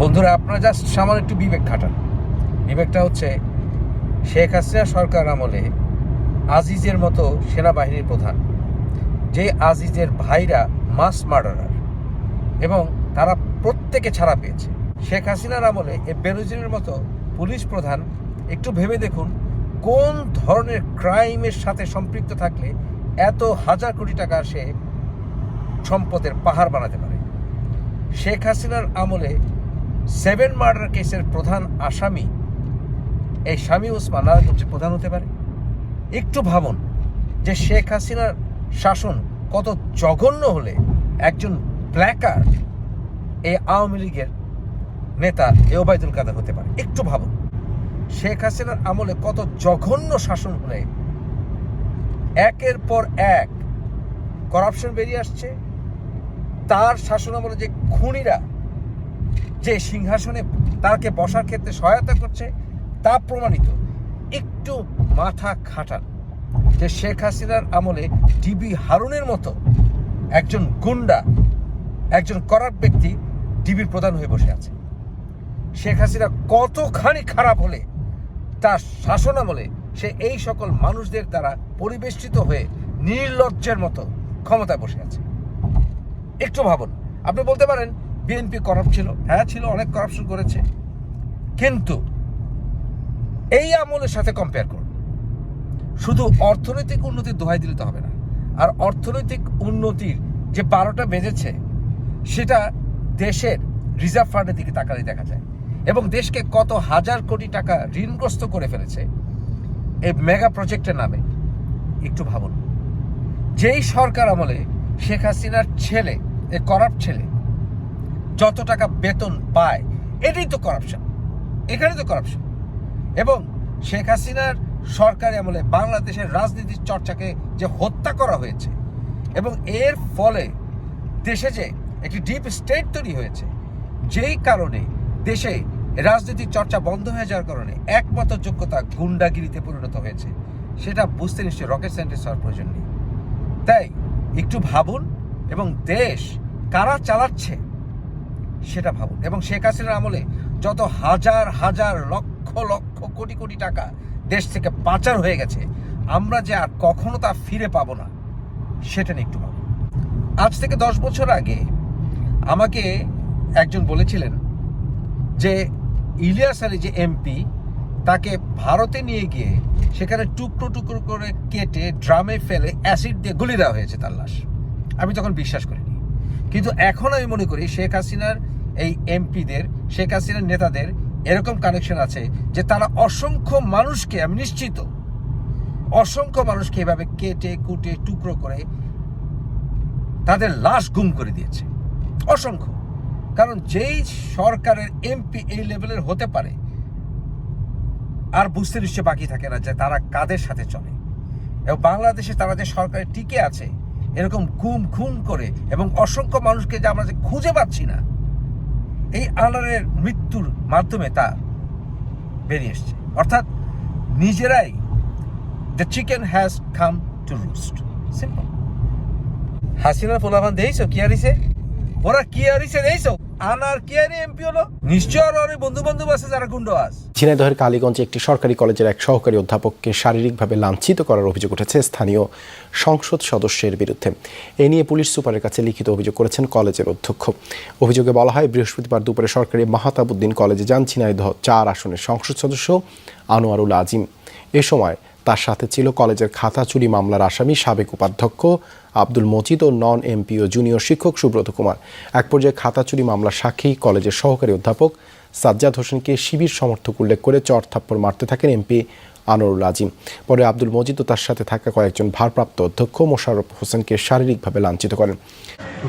বন্ধুরা, আপনারা জাস্ট সামান্য একটু বিবেক খাটান। বিবেকটা হচ্ছে, শেখ হাসিনা সরকার আমলে আজিজের মতো সেনাবাহিনীর প্রধান, যে আজিজের ভাইরা মাস মার্ডারার এবং তারা প্রত্যেকে ছাড়া পেয়েছে। শেখ হাসিনার আমলে এ বেরোজিনের মতো পুলিশ প্রধান, একটু ভেবে দেখুন কোন ধরনের ক্রাইমের সাথে সম্পৃক্ত থাকলে এত হাজার কোটি টাকা সে সম্পদের পাহাড় বানাতে পারে। শেখ হাসিনার আমলে সেভেন মার্ডার কেসের প্রধান আসামি এই স্বামী ওসমান নারায়ণগঞ্জের প্রধান হতে পারে। একটু ভাবুন যে শেখ হাসিনার শাসন কত জঘন্য হলে একজন ব্ল্যাকার এই আওয়ামী লীগের নেতা এ ওবায়দুল কাদের হতে পারে। একটু ভাবুন, শেখ হাসিনার আমলে কত জঘন্য শাসন হলে একের পর এক করাপশন বেরিয়ে আসছে, তার শাসন আমলে যে খুনিরা যে সিংহাসনে তাকে বসার ক্ষেত্রে সহায়তা করছে, তা প্রমাণিত। একটু মাথা খাটান যে শেখ হাসিনার আমলে ডিবি হারুনের মতো একজন গুন্ডা, একজন করাপ ব্যক্তি ডিবির প্রধান হয়ে বসে আছে। শেখ হাসিনা কতখানি খারাপ হলে, তার শাসন আমলে সে এই সকল মানুষদের দ্বারা পরিবেষ্টিত হয়ে নির্লজ্জের মতো ক্ষমতায় বসে আছে। একটু ভাবুন, আপনি বলতে পারেন বিএনপি করাপ ছিল হ্যাঁ ছিল, অনেক করাপশন করেছে। কিন্তু এই আমলের সাথে কম্পেয়ার করুন শুধু অর্থনৈতিক উন্নতির দোহাই দিলে তো হবে না। আর অর্থনৈতিক উন্নতির যে বারোটা বেজেছে, সেটা দেশের রিজার্ভ ফান্ডের দিকে তাকালে দেখা যায়। এবং দেশকে কত হাজার কোটি টাকা ঋণগ্রস্ত করে ফেলেছে, এই মেগা প্রজেক্টের নামে। একটু ভাবুন। যেই সরকার আমলে শেখ হাসিনার ছেলে এ করাপ ছেলে যত টাকা বেতন পায়, এটাই তো করাপশন এখানে তো করাপশন এবং শেখ হাসিনার সরকারি আমলে বাংলাদেশের রাজনীতির চর্চাকে যে হত্যা করা হয়েছে, এবং এর ফলে দেশে যে একটি ডিপ স্টেট তৈরি হয়েছে, যেই কারণে দেশে রাজনীতির চর্চা বন্ধ হয়ে যাওয়ার কারণে একমাত্র যোগ্যতা গুন্ডাগিরিতে পরিণত হয়েছে, সেটা বুঝতে নিশ্চয়ই রকেট সায়েন্টিস্ট হওয়ার প্রয়োজন নেই। তাই একটু ভাবুন, এবং দেশ কারা চালাচ্ছে সেটা ভাবুন। এবং শেখ হাসিনার আমলে যত হাজার হাজার লক্ষ লক্ষ, কোটি কোটি টাকা দেশ থেকে পাচার হয়ে গেছে, আমরা যে আর কখনো তা ফিরে পাবো না, সেটা নিয়ে একটু ভাবুন। আজ থেকে দশ বছর আগে আমাকে একজন বলেছিলেন যে ইলিয়াস আলী যে এমপি, তাকে ভারতে নিয়ে গিয়ে সেখানে টুকরো টুকরো করে কেটে, ড্রামে ফেলে অ্যাসিড দিয়ে গুলি দেওয়া হয়েছে তার লাশ। আমি তখন বিশ্বাস করিনি। কিন্তু এখন আমি মনে করি শেখ হাসিনার এই এমপিদের, শেখ হাসিনার নেতাদের এরকম কানেকশন আছে যে তারা অসংখ্য মানুষকে, আমি নিশ্চিত, অসংখ্য মানুষকে এভাবে কেটে, কুটে, টুকরো করে তাদের লাশ গুম করে দিয়েছে। অসংখ্য। কারণ যেই সরকারের এমপি এই লেভেলের হতে পারে, আর বুঝতে নিশ্চয় বাকি থাকে না যে তারা কাদের সাথে চলে। এবং বাংলাদেশে তারা যে সরকারে টিকে আছে, এরকম গুম, খুন করে এবং অসংখ্য মানুষকে যে আমরা যে খুঁজে পাচ্ছি না এই আলারের মৃত্যুর মাধ্যমে তা বেরিয়ে এসছে। অর্থাৎ নিজেরাই the chicken has come to roost simple Hasina পোলাভান দেইছো কি আরিছে ওরা কি আরিছে দেইছো আনার কি এমপি হলো? নিশ্চয় আর আছে যারা গুন্ডো ঝিনাইদহের কালীগঞ্জে একটি সরকারি কলেজের এক সহকারী অধ্যাপককে শারীরিকভাবে লাঞ্ছিত করার অভিযোগ উঠেছে স্থানীয় সংসদ সদস্যের বিরুদ্ধে। এ নিয়ে পুলিশ সুপারের কাছে লিখিত অভিযোগ করেছেন কলেজের অধ্যক্ষ। অভিযোগে বলা হয়, বৃহস্পতিবার দুপুরে সরকারি মাহাতাবুদ্দিন কলেজে যান ঝিনাইদহ চার আসনের সংসদ সদস্য আনোয়ারুল আজিম। এ সময় তার সাথে ছিল কলেজের খাতা চুরি মামলার আসামি সাবেক উপাধ্যক্ষ আব্দুল মজিদ ও নন এমপি ও জুনিয়র শিক্ষক সুব্রত কুমার। এক পর্যায়ে খাতা চুরি মামলার সাক্ষী কলেজের সহকারী অধ্যাপক সাজ্জাদ হোসেনকে শিবির সমর্থক উল্লেখ করে চর থাপ্পড় মারতে থাকেন এমপি আনোয়ারুল আজিম। পরে আব্দুল মজিদ ও তার সাথে থাকা কয়েকজন ভারপ্রাপ্ত অধ্যক্ষ মোশাররফ হোসেনকে শারীরিকভাবে লাঞ্ছিত করেন।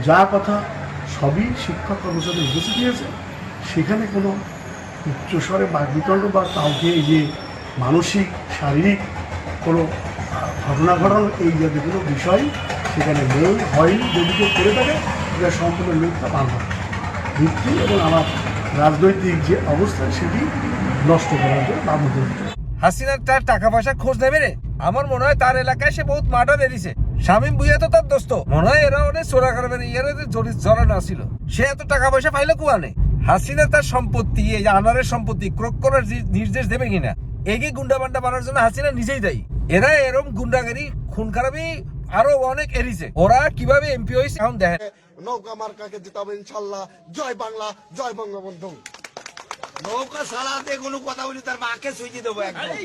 যা কথা সবই শিক্ষক কর্মচারী উপস্থিত হয়েছে সেখানে কোনো উচ্চস্বরে বাকবিতণ্ড বা কাউকে যে মানসিক, শারীরিক কোনো ঘটনা ঘটানো এই কোনো বিষয় সেখানে নেই, হয়নি। যদি কেউ করে থাকে এটা সম্পূর্ণ মিথ্যা বান্ধব ভিত্তি এবং আমার রাজনৈতিক যে অবস্থা, সেটি নষ্ট করার জন্য বাধ্য হাসিনার তার টাকা পয়সা খোঁজ নেবে রে। আমার মনে হয় তার এলাকায় সে বহুত মার্ডার এরিছে শামীম ভুইয়া তো তার দোস্ত। মনে হয় এরা অনেক চোরা করবে এরা জড়ানো ছিল সে এত টাকা পয়সা পাইলে কুয়ানে হাসিনা তার সম্পত্তি, এই আনারের সম্পত্তি, ক্রোক করার নির্দেশ দেবে কিনা? এগে গুন্ডা বান্ডা বানার জন্য হাসিনা নিজেই দায়ী। এরা এরম গুন্ডাগারি খুন খারাপি আরও অনেক এড়িয়েছে ওরা কীভাবে এমপি হয়েছে এখন দেখেন। নৌকা মার্কাকে জিতাবো ইনশাল্লাহ। জয় বাংলা জয় বঙ্গবন্ধু। নৌকা সালাতে কোনো কথা বলি তার মাকে সুইচি দেবো একদম।